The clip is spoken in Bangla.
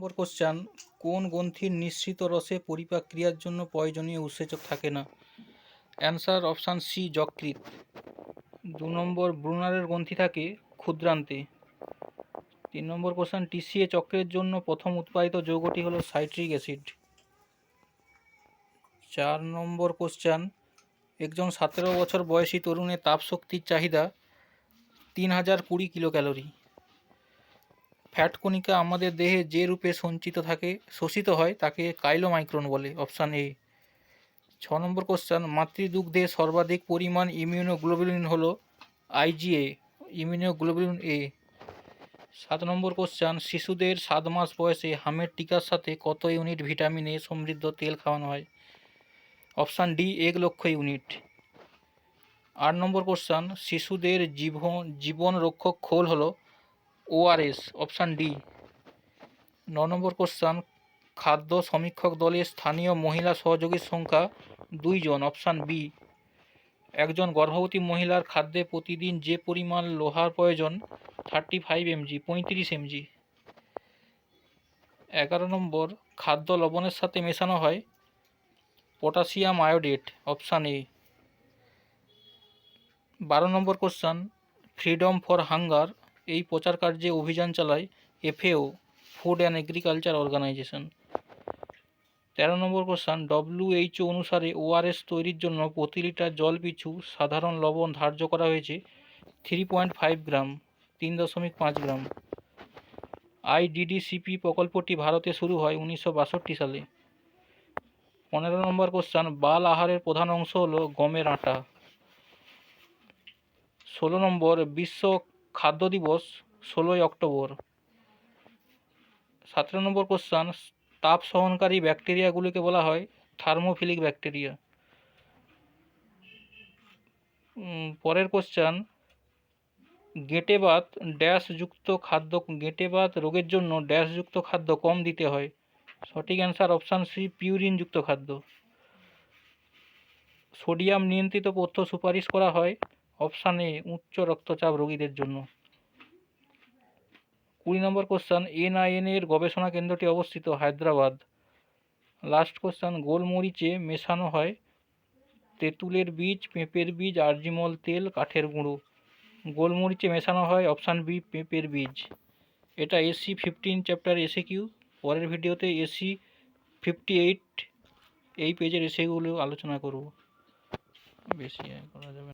নম্বর কোশ্চান কোন গ্রন্থির নিঃসৃত রসে পরিপাক ক্রিয়ার জন্য প্রয়োজনীয় উৎসেচক থাকে না? অ্যান্সার অপশান সি যকৃত দু নম্বর, ব্রুনারের গ্রন্থি থাকে ক্ষুদ্রান্তে। তিন নম্বর কোশ্চান টিসিএ চক্রের জন্য প্রথম উৎপাদিত যৌগটি হলো সাইট্রিক অ্যাসিড। চার নম্বর কোশ্চান একজন সতেরো বছর বয়সী তরুণের তাপশক্তির চাহিদা তিন হাজার কুড়ি কিলো ক্যালোরি ফ্যাট কণিকা আমাদের দেহে যে রূপে সঞ্চিত থাকে, শোষিত হয়, তাকে কাইলোমাইক্রন বলে, অপশান এ। ছ নম্বর কোশ্চান, মাতৃদুগ্ধে সর্বাধিক পরিমাণ ইমিউনোগ্লোবুলিন হল আইজিএ ইমিউনোগ্লোবুলিন এ। সাত নম্বর কোশ্চান, শিশুদের সাত মাস বয়সে হামের টিকার সাথে কত ইউনিট ভিটামিন এ সমৃদ্ধ তেল খাওয়ানো হয়? অপশান ডি, এক লক্ষ ইউনিট। আট নম্বর কোশ্চান, শিশুদের জীবন জীবন রক্ষক খোল হলো ওআরএস, অপশান ডি। ন নম্বর কোশ্চান, খাদ্য সমীক্ষক দলের স্থানীয় মহিলা সহযোগীর সংখ্যা দুইজন, অপশান বি। একজন গর্ভবতী মহিলার খাদ্যে প্রতিদিন যে পরিমাণ লোহার প্রয়োজন থার্টি ফাইভ এমজি পঁয়ত্রিশ এমজি এগারো নম্বর, খাদ্য লবণের সাথে মেশানো হয়, পটাশিয়াম আয়োডেট, অপশান এ। বারো নম্বর কোশ্চান, ফ্রিডম ফর হাঙ্গার এই প্রচার কার্যে অভিযান চালায় FAO food and agriculture organization তেরো নম্বর কোশ্চান ডব্লিউএইচও অনুসারে ওআরএস তৈরির জন্য প্রতি লিটার জল পিছু সাধারণ লবণ ধার্য করা হয়েছে থ্রি পয়েন্ট ফাইভ গ্রাম, তিন দশমিক পাঁচ গ্রাম। আইডিডিসিপি প্রকল্পটি ভারতে শুরু হয় উনিশশো বাষট্টি সালে। পনেরো নম্বর কোশ্চান বাল আহারের প্রধান অংশ হল গমের আটা। ষোলো নম্বর, বিশ্ব খাদ্য দিবস ষোলোই অক্টোবর। সতেরো নম্বর কোশ্চান তাপ সহনকারী ব্যাকটেরিয়াগুলিকে বলা হয় থার্মোফিলিক ব্যাকটেরিয়া পরের কোশ্চান গেঁটেবাত ড্যাশযুক্ত খাদ্য, গেঁটেবাত রোগের জন্য ড্যাশযুক্ত খাদ্য কম দিতে হয়। সঠিক অ্যান্সার অপশান সি পিউরিনযুক্ত খাদ্য। সোডিয়াম নিয়ন্ত্রিত পথ্য সুপারিশ করা হয় অপশান এ উচ্চ রক্তচাপ রোগীদের জন্য। কুড়ি নম্বর কোশ্চান এনআইএন এর গবেষণা কেন্দ্রটি অবস্থিত হায়দ্রাবাদ। লাস্ট কোশ্চান গোলমরিচে মেশানো হয় তেঁতুলের বীজ, পেঁপের বীজ, আরজিমল তেল, কাঠের গুঁড়ো। গোলমরিচে মেশানো হয় অপশান বি, পেঁপের বীজ। এটা এসি ফিফটিন চ্যাপ্টার এসে কিউ পরের ভিডিওতে এসি ফিফটি এইট এই পেজের এসেগুলো আলোচনা করব। বেশি করা যাবে।